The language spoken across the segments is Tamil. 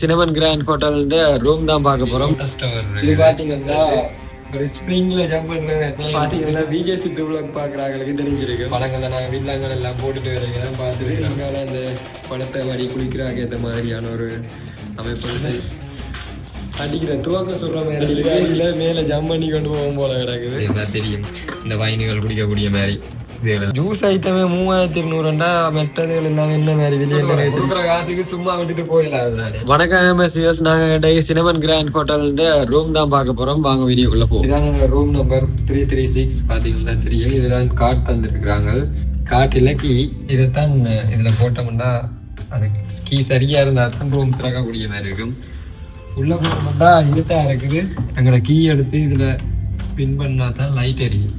சினமன் கிராண்ட் ஹோட்டல் ரூம் தான் பார்க்க போறோம். இது பாத்தீங்கன்னா ஒரு ஸ்ப்ரிங்ல ஜம்ப் பண்றது பாத்தீங்கன்னா பிஜே சித்து vlog பாக்குறாங்களுக்கு தெரிஞ்சிருக்கு படங்கள்ல நான் வில்லங்கள் எல்லாம் போட்டுட்டு வரீங்க பார்த்துட்டு இங்கால அந்த படத்தை வடி குளிக்கிறாங்க. இந்த மாதிரியான ஒரு அமைப்பு அடிக்கிற துவக்க சொல்ற மாதிரி. இதுல மேல ஜம்ப் பண்ணி கொண்டு போகும் போல கிடக்குது. தெரியும். இந்த வைனுகள் குடிக்கக்கூடிய மாதிரி. ஜூஸ் ஐட்டமே மூவாயிரத்தி இருநூறுண்டா மெட்டதுகள் எல்லாம் என்ன மாதிரி வெளியே காசுக்கு சும்மா விட்டுட்டு போயிடலாம் வணக்கம் எம்எஸ்எஸ் நாங்க டே சினமன் கிராண்ட் ஹோட்டல் ரூம் தான் பார்க்க போறோம் வாங்க வீடியோக்குள்ள போ இதான room number three three six பாத்தீங்கன்னா தெரியும் இதெல்லாம் கார்டு தந்துருக்குறாங்க கார்டு இலக்கி இதைத்தான் இதுல போட்டோம்னா அது கீ சரியா இருந்தா தான் ரூம் திறக்கக்கூடிய மாதிரி இருக்கும் உள்ள போனோம்னா இருட்டா இருக்குது எங்களோட கீ எடுத்து இதுல பின் பண்ணா தான் லைட் எரியும்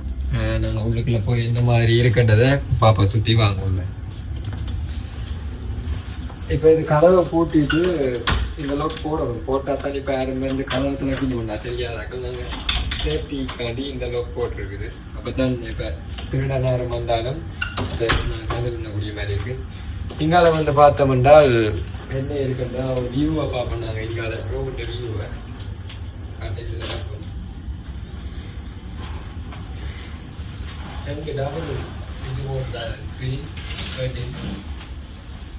நாங்கள் உள்ளுக்குள்ளே போய் இந்த மாதிரி இருக்கின்றதை பாப்பா சுற்றி வாங்க இப்போ இது கதவை பூட்டிட்டு இந்த அளவுக்கு போடணும். போட்டால் தான் இப்போ யாருமே இந்த கதவை திறக்கி ஒன்றா தெரியாதாக்கள் நாங்கள் சேஃப்டிக்காண்டி இந்த அளவுக்கு போட்டிருக்குது. அப்போ தான் இப்போ திருட நேரம் வந்தாலும் அதை பண்ணக்கூடிய மாதிரி இருக்கு. இங்கால வந்து பார்த்தோம் என்றால் என்ன இருக்குன்னா ஒரு வியூவை பார்ப்போம் நாங்கள் இங்கால. ரோடு வியூவை காலேஜில் பார்ப்போம்.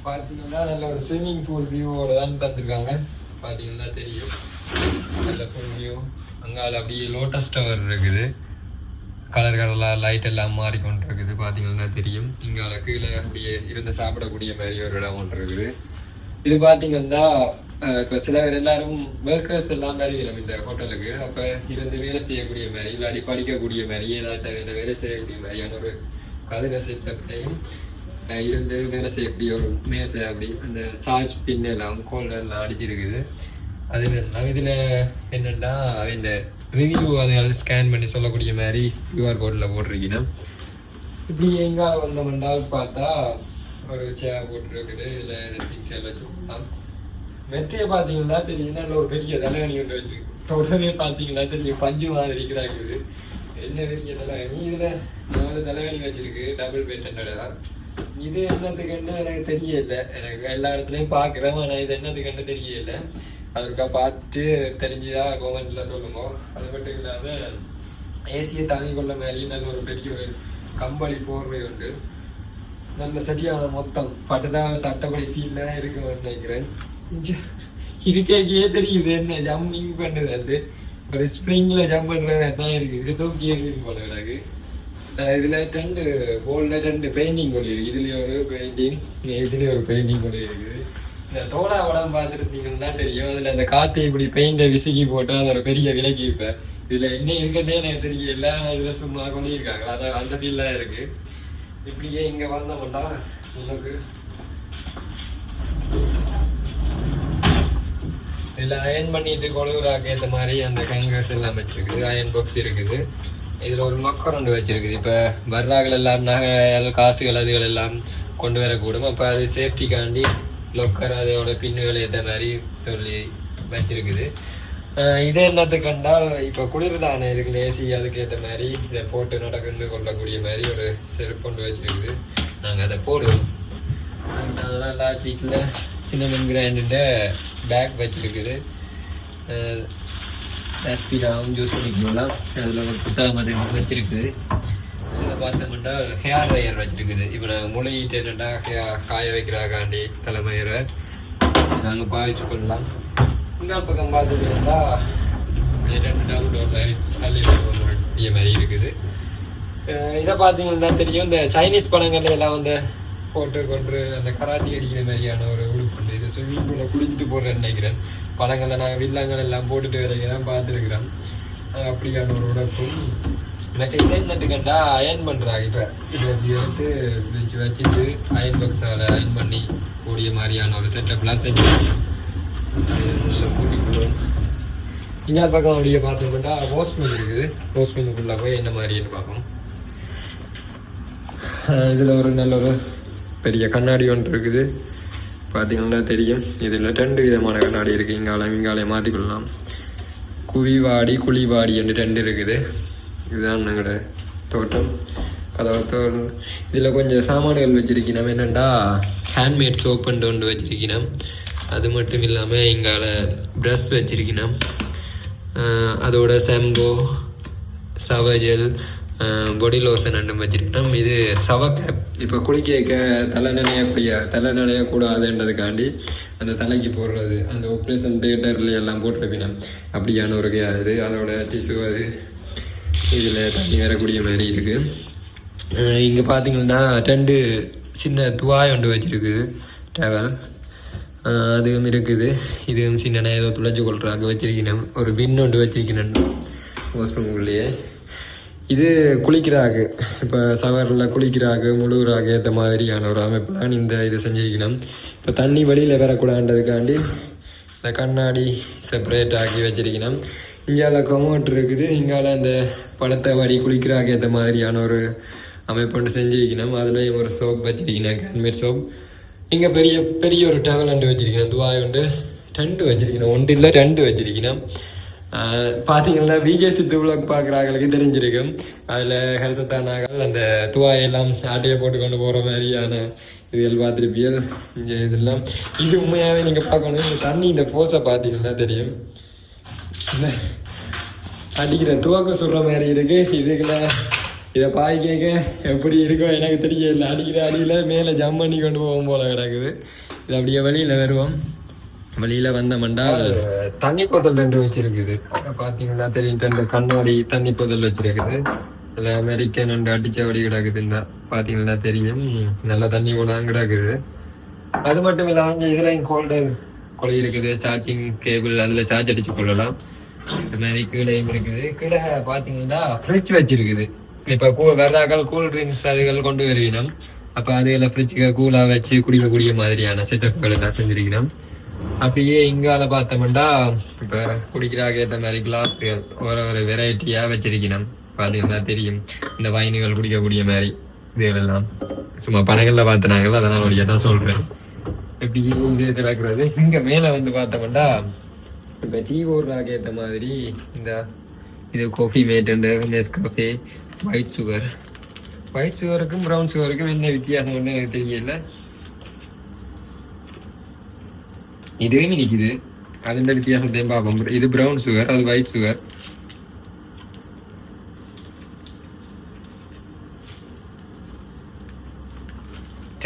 பார்த்தீங்கன்னா நல்ல ஒரு ஸ்விம்மிங் பூல் வியூவோட தான் பார்த்துருக்காங்க பார்த்தீங்கன்னா தெரியும் நல்ல ஃபுல் வியூ அங்கால அப்படியே லோட்டஸ் டவர் இருக்குது கலர் கலராக லைட் எல்லாம் மாறிக்கொண்டு இருக்குது பார்த்தீங்கன்னா தெரியும் இங்கால கீழே அப்படியே இருந்து சாப்பிடக்கூடிய மாதிரி ஒரு இடம் ஒன்று இருக்குது இது பார்த்தீங்கன்னா இப்போ சில பேர் எல்லாரும் ஒர்க்கர்ஸ் எல்லாம் மாதிரி இந்த ஹோட்டலுக்கு அப்போ இருந்து வேலை செய்யக்கூடிய மாதிரி இல்லாட்டி படிக்கக்கூடிய மாதிரி ஏதாச்சும் இந்த வேலை செய்யக்கூடிய மாதிரியான ஒரு கதிர சித்தத்தையும் இருந்து வேலை செய்யக்கூடிய ஒரு மேசை அப்படி அந்த சார்ஜ் பின் எல்லாம் கோல்டர் எல்லாம் அடிச்சிருக்குது. அது எல்லாம் இதில் என்னென்னா இந்த ரிவ்யூ அதை ஸ்கேன் பண்ணி சொல்லக்கூடிய மாதிரி கியூஆர் கோடில் போட்டிருக்கீங்கன்னா இப்படி எங்கால வந்தோம்னால் பார்த்தா ஒரு சேர் போட்டுருக்குது இதில் திங்ஸ் எல்லாம் வச்சுக்கலாம். மெத்தையை பார்த்தீங்கன்னா தெரியும் இல்லை ஒரு பெரிய தலைவணி ஒன்று வச்சிருக்கு. தொடவே பார்த்தீங்கன்னா தெரியும் பஞ்சு மாதிரி கிடக்குது என்ன பெரிய தலைவணி இதில் நாலு தலைவணி வச்சிருக்கு டபுள் பெட் தான் இது என்னத்துக்குன்னு எனக்கு தெரியல. எனக்கு எல்லா இடத்துலையும் பார்க்குறேன் ஆனால் இது என்னத்துக்குன்னு தெரியல. அதற்கா பார்த்துட்டு தெரிஞ்சுதா கவர்மெண்ட்ல சொல்லுமோ? அது மட்டும் இல்லாத ஏசியை தாங்கி கொள்ள மாதிரி நல்ல ஒரு பெரிய ஒரு கம்பளி போர்வை உண்டு. நல்ல சரியான மொத்தம். பட்டுதான் சட்டப்படி ஃபீல்ல இருக்குன்னு நினைக்கிறேன். இருக்கைக்கே தெரியுது என்ன ஜம்பிங் பண்ணுது அது ஒரு ஸ்ப்ரிங்ல ஜம்ப் பண்றது தான் இருக்குது தூக்கி எறியும் போல கிடக்கு. இதில் இதுல ரெண்டு போல்ல ரெண்டு பெயிண்டிங் கொண்டு இருக்கு. இதுலயும் ஒரு பெயிண்டிங் இதுலேயும் ஒரு பெயிண்டிங் கொண்டு இருக்குது. இந்த தோடா உடம்பு பார்த்துருந்தீங்கன்னா தெரியும். அதுல அந்த காத்து இப்படி பெயிண்டை விசுக்கி போட்டு அதோட ஒரு பெரிய விலைக்கு இப்ப. இதுல என்ன இருக்குன்னே எனக்கு தெரியல. ஆனா இதுல சும்மா கொண்டிருக்காங்க அதான் அந்த ஃபீல் தான் இருக்கு. இப்படியே இங்க வந்தோம்னா நமக்கு இதில் அயன் பண்ணிட்டு கொழுகுறாக்கு ஏற்ற மாதிரி அந்த ஹேங்கர்ஸ் எல்லாம் வச்சிருக்குது. அயன் பாக்ஸ் இருக்குது. இதுல ஒரு மக்கர் ஒன்று வச்சிருக்குது. இப்ப வர்றாக்கள் எல்லாம் நகை காசுகள் அதுகள் எல்லாம் கொண்டு வரக்கூடும். அப்ப அது சேஃப்டிக்காண்டி லொக்கர் அதோட பின்னுகள் ஏற்ற மாதிரி சொல்லி வச்சிருக்குது. ஆஹ் இது கண்டால் இப்போ குளிர் தானே இதுக்கு ஏசி அதுக்கு ஏற்ற மாதிரி இதை போட்டு நடந்து கொள்ளக்கூடிய மாதிரி ஒரு செருப்பு கொண்டு வச்சிருக்குது. நாங்கள் அதை போடுவோம். அதெல்லாம் லாஜிக்கில் சினமன் கிராண்டுன்ற பேக் வச்சுருக்குது ஆஸ்பிராவும் ஜூஸ் பண்ணிக்கலாம் அதில் ஒரு புத்தகம் அது வச்சுருக்குது. இதில் பார்த்தோம்னா ஹேர் ட்ரையர் வச்சுருக்குது. இப்போ நாங்கள் முளையிட்டு என்னென்னா காய வைக்கிறாக்காண்டி தலைமயிரை நாங்கள் பாவிச்சு கொள்ளலாம். இன்னொரு பக்கம் பார்த்துக்கிட்டா ரெண்டு டவுன் பெரிய மாதிரி இருக்குது. இதை பார்த்தீங்கன்னா தெரியும். இந்த சைனீஸ் படங்கள்ல எல்லாம் வந்து போட்டு கொண்டு அந்த கராட்டி அடிக்கிற மாதிரியான ஒரு உடுப்பு உண்டு. இது ஸ்விம்மிங் பூலில் குளிச்சுட்டு போடுறேன்னு நினைக்கிறேன். படங்களில் நாங்கள் வில்லங்கள் எல்லாம் போட்டுட்டு வரைக்கும் தான் பார்த்துருக்குறோம். அப்படியான ஒரு உடப்பும் மற்ற இதை கண்டா? அயன் பண்ணுறாங்க இப்போ இதை. வந்து எடுத்து வச்சு வச்சுட்டு அயன் பாக்ஸால் அயன் பண்ணி கூடிய மாதிரியான ஒரு செட்டப்லாம் செஞ்சு நல்ல கூட்டிக்கிறோம் இன்னொரு பக்கம் அப்படியே பார்த்தோம்னா போஸ்ட்மேன் இருக்குது. போஸ்ட்மேனுக்குள்ளே போய் என்ன மாதிரின்னு பார்ப்போம். இதில் ஒரு நல்ல ஒரு பெரிய கண்ணாடி ஒன்று இருக்குது. பார்த்தீங்கன்னா தெரியும். இதில் ரெண்டு விதமான கண்ணாடி இருக்குது இங்காலையும் இங்காலையும் மாற்றிக்கொள்ளலாம் குவிவாடி குழிவாடி என்று ரெண்டு இருக்குது. இதுதான் எங்களோட தோட்டம். கதவை தோட்டம். இதில் கொஞ்சம் சாமான்கள் வச்சுருக்கணும் என்னென்னா ஹேண்ட்மேட் சோப்புண்டு ஒன்று வச்சுருக்கணும் அது மட்டும் இல்லாமல் இங்கால ப்ரஷ் வச்சுருக்கணும் அதோட செம்போ சவஜல் பொடி லோஷன் ரெண்டும் வச்சிருக்கணும். இது சவ இப்போ குளிக்க தலை நினையக்கூடிய தலை நினையக்கூடாதுன்றதுக்காண்டி அந்த தலைக்கு போடுறது அந்த ஆப்ரேஷன் தேட்டர்ல எல்லாம் போட்டிருப்பினோம். அப்படியான ஒரு கே- இது. அதோட டிஷ்யூ அது. இதில் தண்ணி வரக்கூடிய மாதிரி இருக்குது இங்கே பார்த்தீங்கன்னா ரெண்டு சின்ன துவாய் ஒன்று வச்சுருக்குது டேவல் அதுவும் இருக்குது. இதுவும் சின்ன ஏதோ துளைச்சி கொள்றாங்க வச்சிருக்கணும். ஒரு பின் ஒன்று வச்சிருக்கணும். வாஷ்ரூம்குள்ளேயே இது குளிக்கிறாக்கு. இப்போ சவரில் குளிக்கிறாக்கு முழுகிறாக்கு ஏற்ற மாதிரியான ஒரு அமைப்புலாம் இந்த இது செஞ்சுருக்கணும். இப்போ தண்ணி வெளியில் வரக்கூடாதுக்காண்டி இந்த கண்ணாடி செப்பரேட் ஆக்கி வச்சிருக்கணும். இங்கால கொமோட் இருக்குது. இங்கால இந்த படத்தை வடி குளிக்கிறாக்கு ஏற்ற மாதிரியான ஒரு அமைப்பு ஒன்று செஞ்சுருக்கணும். அதுலேயும் ஒரு சோப் வச்சிருக்கணும். கேன்மேட் சோப் இங்கே பெரிய பெரிய ஒரு டவல் ஒன்று வச்சுருக்கணும். துவாய் ஒன்று. ரெண்டு வச்சிருக்கணும். ஒன்று இல்லை ரெண்டு வச்சுருக்கணும். பார்த்தீங்கன்னா விஜய் சித்து விளாக் பார்க்குறாங்களுக்கு தெரிஞ்சிருக்கும். அதில் ஹரிசத்தானாக்கள் அந்த துவாயெல்லாம் ஆட்டையை போட்டு கொண்டு போகிற மாதிரியான இதுகள் பார்த்துருப்பியல் இங்கே இதெல்லாம் இது உண்மையாகவே நீங்கள் பார்க்கணும். இந்த தண்ணி இந்த ஃபோர்ஸை பார்த்தீங்கன்னா தெரியும். அடிக்கிற துவக்க சொல்கிற மாதிரி இருக்குது இதுக்குள்ள இதை பாய் கேட்க எப்படி இருக்கோ எனக்கு தெரியல. அடிக்கிற அடியில் மேலே ஜம் பண்ணி கொண்டு போகும் போல கிடக்குது. இது அப்படியே வழியில் வருவோம். வெளியில் வந்தோம்டா தண்ணி போத்தல் ரெண்டு வச்சிருக்குது. பார்த்தீங்கன்னா தெரியும் ரெண்டு கண்ணாடி தண்ணி போத்தல் வச்சிருக்குது. அதுல அமெரிக்கன் ரெண்டு அடிச்ச வடி கிடக்குது இந்த தெரியும். நல்ல தண்ணி கூட கிடக்குது. அது மட்டும் இல்லாம இதுலயும் ஹோல்டர் கொலை இருக்குது. சார்ஜிங் கேபிள் அதுல சார்ஜ் அடிச்சு கொள்ளலாம். இது மாதிரி கீழேயும் இருக்குது. கீழே பாத்தீங்கன்னா ஃப்ரிட்ஜ் வச்சிருக்குது. இப்ப கூ வெறாக்கள் கூல் ட்ரிங்க்ஸ் அதுகள் கொண்டு வருவினோம் அப்ப அதுகளை ஃப்ரிட்ஜுக்கு கூலா வச்சு குடிக்கக்கூடிய மாதிரியான செட்டப்கள் எல்லாம் செஞ்சிருக்கணும் அப்படியே இங்கால பார்த்தோம்னா இப்ப குடிக்கிறாக ஏற்ற மாதிரி கிளாஸ்கள் ஒரு ஒரு வெரைட்டியா வச்சிருக்கணும். பாத்தீங்கன்னா தெரியும். இந்த வைனுகள் குடிக்கக்கூடிய மாதிரி இதுகளெல்லாம் சும்மா படங்கள்ல பாத்துனாங்கல்ல அதனால வழியா தான் சொல்றேன். இப்படி இது திறக்கிறது இங்க மேல வந்து பார்த்தோம்னா இப்ப டீ ஓடுறாக்கு ஏத்த மாதிரி இந்த இது coffee mate Nes coffee white sugar white சுகருக்கும் brown சுகருக்கும் என்ன வித்தியாசம் ஒன்று எனக்கு தெரியல. இதுவும் அது அதுன்ற வித்தியாசத்தையும் பார்ப்போம் இது ப்ரௌன் சுகர் அது ஒயிட் சுகர்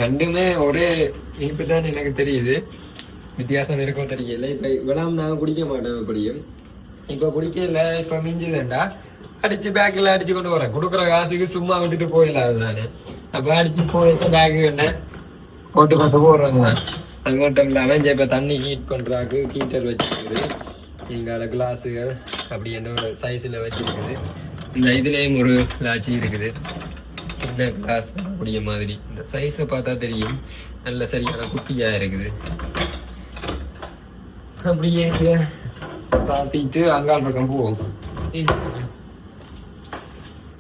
ரெண்டுமே ஒரே இனிப்பு தான் எனக்கு தெரியுது வித்தியாசம் இருக்கும் தெரியல இப்ப இவ்வளவு நான் குடிக்க மாட்டேன் அப்படியும் இப்ப குடிக்கல இப்ப மிஞ்சுதுண்டா அடிச்சு பேக்கில் அடிச்சு கொண்டு வரேன் கொடுக்குற காசுக்கு சும்மா விட்டுட்டு போயிடலாம் தானே அப்ப அடிச்சு போயிட்டு பேக் என்ன போட்டு கொண்டு போடுறாங்க அது மட்டும் இல்லாம இங்க இப்ப தண்ணி ஹீட் பண்றாக்கு ஹீட்டர் வச்சிருக்குது. இங்கால கிளாஸுகள் அப்படி என்ன ஒரு சைஸ்ல வச்சிருக்குது. இந்த இதுலயும் ஒரு லாச்சி இருக்குது. சின்ன கிளாஸ் கூடிய மாதிரி. இந்த சைஸை பார்த்தா தெரியும். நல்ல சரியான குட்டியா இருக்குது. அப்படியே சாத்திட்டு அங்கால் பக்கம் போவோம்.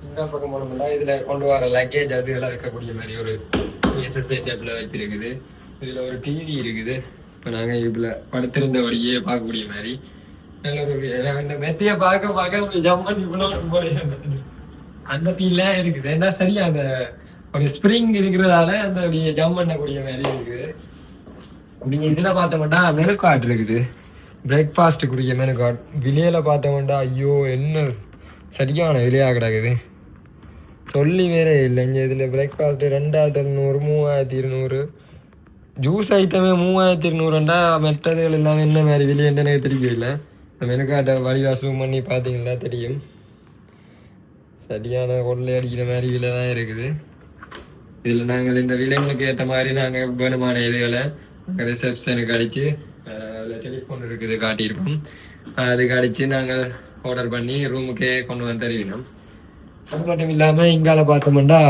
இந்த பக்கம் போனோம்னா இதுல கொண்டு வர லக்கேஜ் அதுகளாம் வைக்கக்கூடிய மாதிரி ஒரு எஸ்எஸ்ஐ டேப்ல வச்சிருக்குது. இதுல ஒரு டிவி இருக்குது. இப்ப நாங்க இதுல படுத்திருந்தபடியே பார்க்கக்கூடிய மாதிரி. நல்ல ஒரு அந்த மெத்தைய பார்க்க பார்க்க ஜம்மன் இவ்வளவு போல அந்த ஃபீல்லாம் இருக்குது. ஏன்னா சரி அந்த ஒரு ஸ்ப்ரிங் இருக்கிறதால அந்த அப்படியே ஜம்ப் பண்ணக்கூடிய மாதிரி இருக்குது. அப்படிங்க இதுல பார்த்தோம்னா மெனு கார்டு இருக்குது. பிரேக்ஃபாஸ்ட் குடிக்க மெனு கார்டு விலையில பார்த்தோம்னா ஐயோ என்ன சரியான விலையாக கிடக்குது. சொல்லி வேற இல்லை இங்கே இதில் பிரேக்ஃபாஸ்ட் ரெண்டாயிரத்தி எழுநூறு மூவாயிரத்தி இருநூறு ஜூஸ் ஐட்டமே மூவாயிரத்தி இருநூறுண்டா மெட்டதுகள் எல்லாமே என்ன மாதிரி விலையன்ட்டு எனக்கு தெரியல மெனுக்காட்ட மெனு வழிவா பண்ணி பார்த்தீங்களா தெரியும். சரியான கொள்ளை அடிக்கிற மாதிரி விலை தான் இருக்குது. இதில் நாங்கள் இந்த விலைங்களுக்கு ஏற்ற மாதிரி நாங்கள் வேணுமான இதுகளை ரிசப்ஷனுக்கு அடித்து அதில் டெலிஃபோன் இருக்குது காட்டியிருக்கோம் அதுக்கு அடித்து நாங்கள் ஆர்டர் பண்ணி ரூமுக்கே கொண்டு வந்து தருவினோம். அது மட்டும் இல்லாமல் இங்கால பார்த்தோம்னா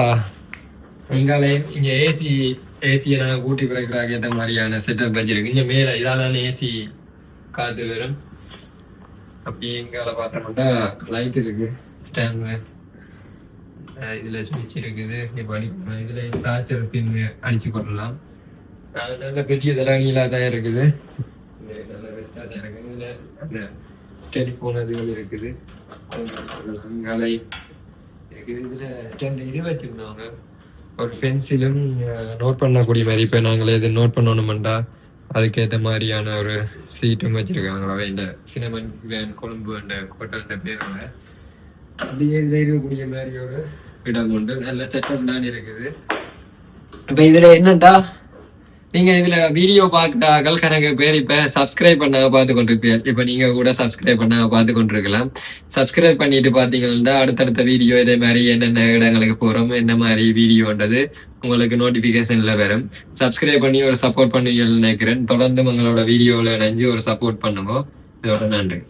இங்கால இங்கே ஏசி ஏசியை நாங்கள் கூட்டி குறைக்கிறாங்க ஏற்ற மாதிரியான செட்டப் வச்சிருக்கு இங்கே மேலே இதால ஏசி காற்று வரும். அப்படியே எங்கால பார்த்தோம்னா லைட் இருக்கு ஸ்டாண்ட் இதில் சுவிட்ச் இருக்குது. இப்போ அடிக்கணும் இதில் சார்ஜர் பின் அடிச்சு கொள்ளலாம் அஹ் நல்ல பெரிய தலானியில தான் இருக்குது. இது நல்ல பெஸ்டா தான் இருக்குது. இதில் அந்த டெலிஃபோன் அதுகள் இருக்குது. அலை இருக்குது. இதில் ரெண்டு இது வச்சுருந்தவங்க. ஒரு பென்சிலும் நோட் பண்ணக்கூடிய மாதிரி இப்போ நாங்கள் எது நோட் பண்ணணுமெண்டா அதுக்கேற்ற மாதிரியான ஒரு சீட்டும் வச்சிருக்காங்களா? இந்த சினமன் வேன் கொழும்பு அந்த ஹோட்டல்ன்ற பேரில். அப்படியே தெரியக்கூடிய மாதிரி ஒரு இடம் உண்டு. நல்ல செட்டப் தான் இருக்குது. இப்போ இதில் என்னண்டா? நீங்க இதுல வீடியோ பார்க்கறார்கள் கணக்கு பேர் இப்ப சப்ஸ்கிரைப் பண்ணாம பார்த்து கொண்டிருப்பீங்க இப்ப நீங்க கூட சப்ஸ்கிரைப் பண்ணாம பார்த்து கொண்டிருக்கலாம் சப்ஸ்கிரைப் பண்ணிட்டு பாத்தீங்கன்னா அடுத்தடுத்த வீடியோ இதே மாதிரி என்னென்ன இடங்களுக்கு போறோம் என்ன மாதிரி வீடியோன்றது உங்களுக்கு நோட்டிபிகேஷன்ல வரும். சப்ஸ்கிரைப் பண்ணி ஒரு சப்போர்ட் பண்ணுவீங்கன்னு நினைக்கிறேன். தொடர்ந்து உங்களோட வீடியோல நினைஞ்சு ஒரு சப்போர்ட் பண்ணுவோம் இதோட நன்றி.